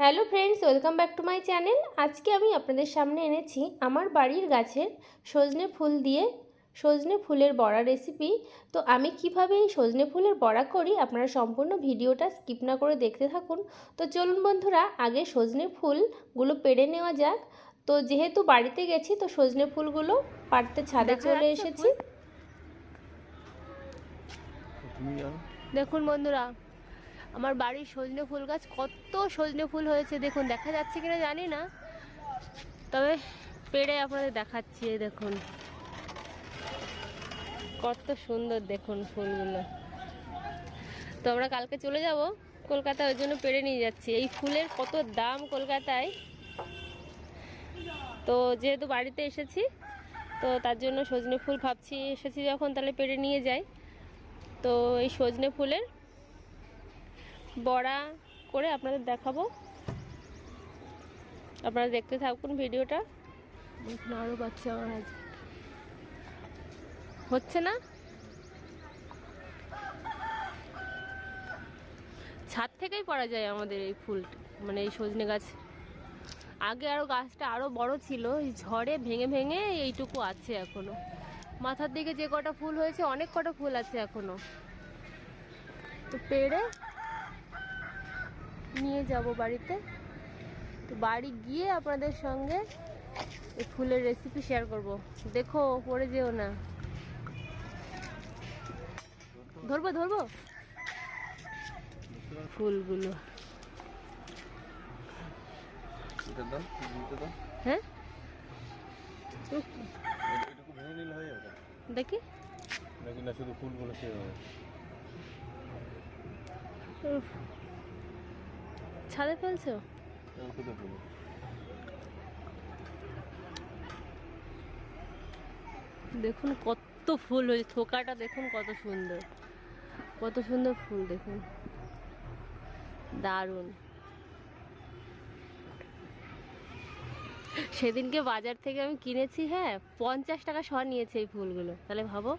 Hello friends welcome back to my channel. আজকে আমি আপনাদের সামনে এনেছি আমার বাড়ির গাছের সজনে ফুল দিয়ে সজনে ফুলের বড়া রেসিপি তো আমি কীভাবে এই সজনে ফুলের বড়া করি আপনারা সম্পূর্ণ ভিডিওটা স্কিপ না করে দেখতে থাকুন। তো চলুন বন্ধুরা আগে সজনে ফুলগুলো পেড়ে নেওয়া যাক। তো যেহেতু বাড়িতে গেছি তো সজনে ফুলগুলো পাড়তে ছাদে চলে এসেছি। দেখুন বন্ধুরা আমার বাড়ির সজনে ফুল গাছ কত সজনে ফুল হয়েছে, দেখুন, দেখা যাচ্ছে কিনা জানি না। তবে পেড়ে আপনাদের দেখাচ্ছি দেখুন। কত সুন্দর দেখুন ফুলগুলো। তো আমরা কালকে চলে যাব কলকাতা ওই জন্য পেড়ে নিয়ে যাচ্ছি। এই ফুলের কত দাম কলকাতায়। তো যেহেতু বাড়িতে এসেছি, তো তার জন্য সজনে ফুল ভাবছি, এসেছি যখন তাহলে পেড়ে নিয়ে যাই। তো এই সজনে ফুলের বড়া করে আপনাদের দেখাবো। আপনারা দেখতে থাকুন ভিডিওটা। দেখুন আরও বাচ্চা আমার আছে। হচ্ছে না? ছাদ থেকেই পড়া যায় আমাদের এই ফুল মানে এই সজনে গাছ। আগে আরও গাছটা আরও বড় ছিল এই ঝড়ে ভেঙে ভেঙে এইটুকু আছে এখনও। মাথার দিকে যে কটা ফুল হয়েছে অনেক কটা ফুল আছে এখনও। তো পেড়ে নিয়ে যাব বাড়িতে। তো বাড়ি গিয়ে আপনাদের সঙ্গে এই ফুলের রেসিপি শেয়ার করব। দেখো পড়ে যেও না। ধরবো ধরবো? ফুলগুলো। হ্যাঁ? দেখি। নাকি না শুধু ফুলগুলো সে। ছাদে ফেলছো? দেখুন কত ফুল হয়েছে, থোকাটা দেখুন কত সুন্দর। কত সুন্দর ফুল দেখুন। দারুণ। সেদিনকে বাজার থেকে আমি কিনেছি হ্যাঁ পঞ্চাশ টাকা শ নিয়েছে এই ফুলগুলো। তাহলে ভাবো,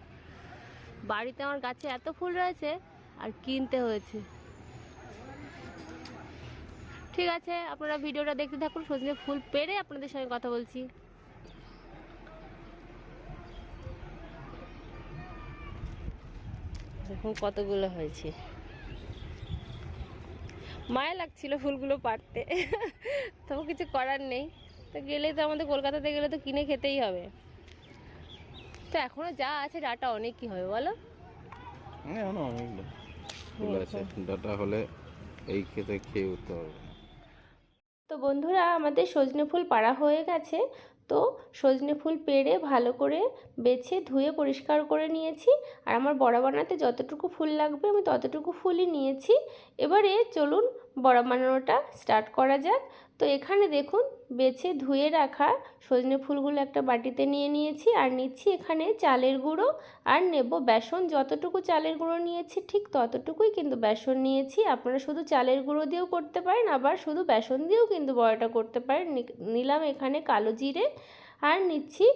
বাড়িতে আমার গাছে এত ফুল রয়েছে, আর কিনতে হয়েছে। ঠিক আছে আপনারা ভিডিওটা দেখতে থাকুন সজনে ফুল পেরে আপনাদের সঙ্গে কথা বলছি। দেখুন কতগুলো হয়েছে। মায়া লাগছিল ফুলগুলো পাড়তে। তবু কিছু করার নেই। তো গেলে তো আমাদের কলকাতাতে গেলে তো কিনে খেতেই হবে। তো এখনও যা আছে ডাটা অনেকই হবে বলো? হ্যাঁ এখনও আছে। ডাটা হলে এই খেতে খেয়ে উঠতে তো বন্ধুরা, আমাদের সজনে ফুল পাড়া হয়ে গেছে। তো সজনে ফুল পেড়ে ভালো করে বেছে ধুয়ে পরিষ্কার করে নিয়েছি। আর আমার বড়া বানাতে যতটুকু ফুল লাগবে, আমি ততটুকু ফুলই নিয়েছি। এবারে চলুন বড়া বানানোটা স্টার্ট করা যাক। তো এখানে দেখুন, বেছে ধুয়ে রাখা সজনে ফুলগুলো একটা বাটিতে নিয়ে নিয়েছি, আর নিচ্ছি এখানে চালের গুঁড়ো, আর নেব বেসন। যতটুকু চালের গুঁড়ো নিয়েছি, ঠিক ততটুকুই কিন্তু বেসন নিয়েছি। আপনারা শুধু চালের গুঁড়ো দিয়েও করতে পারেন, আবার শুধু বেসন দিয়েও কিন্তু বড়াটা করতে পারেন। নিলাম এখানে কালো জিরে, আর নিচ্ছি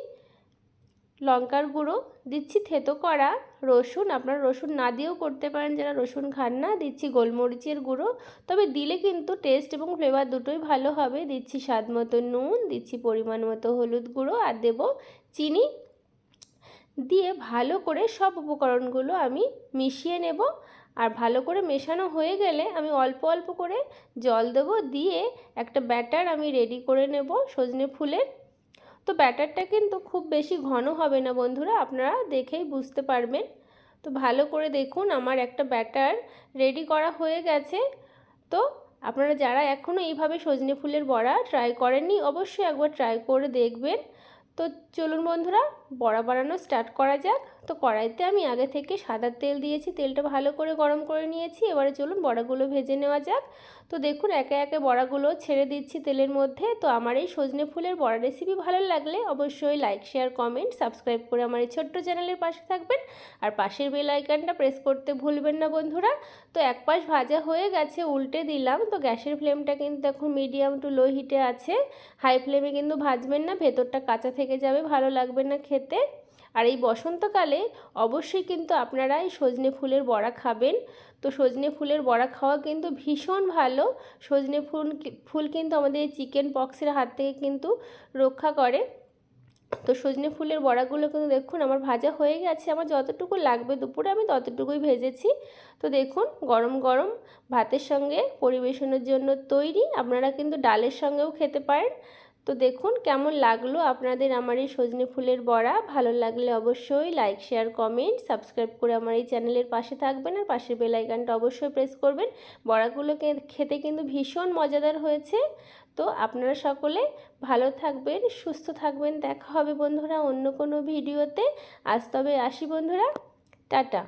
লঙ্কার গুঁড়ো, দিচ্ছি থেতো করা রসুন, আপনারা রসুন না দিয়েও করতে পারেন, যারা রসুন খান না, দিচ্ছি গোলমরিচের গুঁড়ো। তবে দিলে কিন্তু টেস্ট এবং ফ্লেভার দুটোই ভালো হবে। দিচ্ছি স্বাদ মতো নুন, দিচ্ছি পরিমাণ মতো হলুদ গুঁড়ো আর দেব চিনি। দিয়ে ভালো করে সব উপকরণগুলো আমি মিশিয়ে নেব। আর ভালো করে মেশানো হয়ে গেলে আমি অল্প অল্প করে জল দেব। দিয়ে একটা ব্যাটার আমি রেডি করে নেব সজনে ফুলের। তো ব্যাটারটা কিন্তু খুব বেশি ঘন হবে না বন্ধুরা, আপনারা দেখেই বুঝতে পারবেন। তো ভালো করে দেখুন, আমার একটা ব্যাটার রেডি করা হয়ে গেছে। তো আপনারা যারা এখনও এইভাবে সজনে ফুলের বড়া ট্রাই করেননি, অবশ্যই একবার ট্রাই করে দেখবেন। তো চলুন বন্ধুরা, বড়া বানানো স্টার্ট করা যাক। তো কড়াইতে আমি আগে থেকে সাদা তেল দিয়েছি, তেলটা ভালো করে গরম করে নিয়েছি। এবারে চলুন বড়াগুলো ভেজে নেওয়া যাক। তো দেখুন, একে একে বড়াগুলো ছেড়ে দিচ্ছি তেলের মধ্যে। তো আমার এই সজনে ফুলের বড়া রেসিপি ভালো লাগলে অবশ্যই লাইক শেয়ার কমেন্ট সাবস্ক্রাইব করে আমার এই ছোট্ট চ্যানেলের পাশে থাকবেন। আর পাশের বেল আইকনটা প্রেস করতে ভুলবেন না বন্ধুরা। তো এক পাশ ভাজা হয়ে গেছে, উল্টে দিলাম। তো গ্যাসের ফ্লেমটা কিন্তু এখন মিডিয়াম টু লো হিটে আছে। হাই ফ্লেমে কিন্তু ভাজবেন না, ভেতরটা কাঁচা থেকে যাবে, ভালো লাগবে না খেতে। আর এই বসন্তকালে অবশ্যই কিন্তু আপনারা এই সজনে ফুলের বড়া খাবেন। তো সজনে ফুলের বড়া খাওয়া কিন্তু ভীষণ ভালো। সজনে ফুল ফুল কিন্তু আমাদের চিকেন পক্সের হাত থেকে কিন্তু রক্ষা করে। তো সজনে ফুলের বড়াগুলো কিন্তু দেখুন আমার ভাজা হয়ে গেছে, আমার যতটুকু লাগবে দুপুরে আমি ততটুকুই ভেজেছি। তো দেখুন গরম গরম ভাতের সঙ্গে পরিবেশনের জন্য তৈরি, আপনারা কিন্তু ডালের সঙ্গেও খেতে পারেন। তো দেখুন কেমন লাগল আপনাদের আমার এই সজনে ফুলের বড়া। ভালো লাগলে অবশ্যই লাইক শেয়ার কমেন্ট সাবস্ক্রাইব করে আমার এই চ্যানেলের পাশে থাকবেন আর পাশের বেল আইকনটা অবশ্যই প্রেস করবেন। বড়াগুলোকে খেতে কিন্তু ভীষণ মজাদার হয়েছে। তো আপনারা সকলে ভালো থাকবেন, সুস্থ থাকবেন। দেখা হবে বন্ধুরা অন্য কোনো ভিডিওতে আজ তবে আসি বন্ধুরা। টাটা।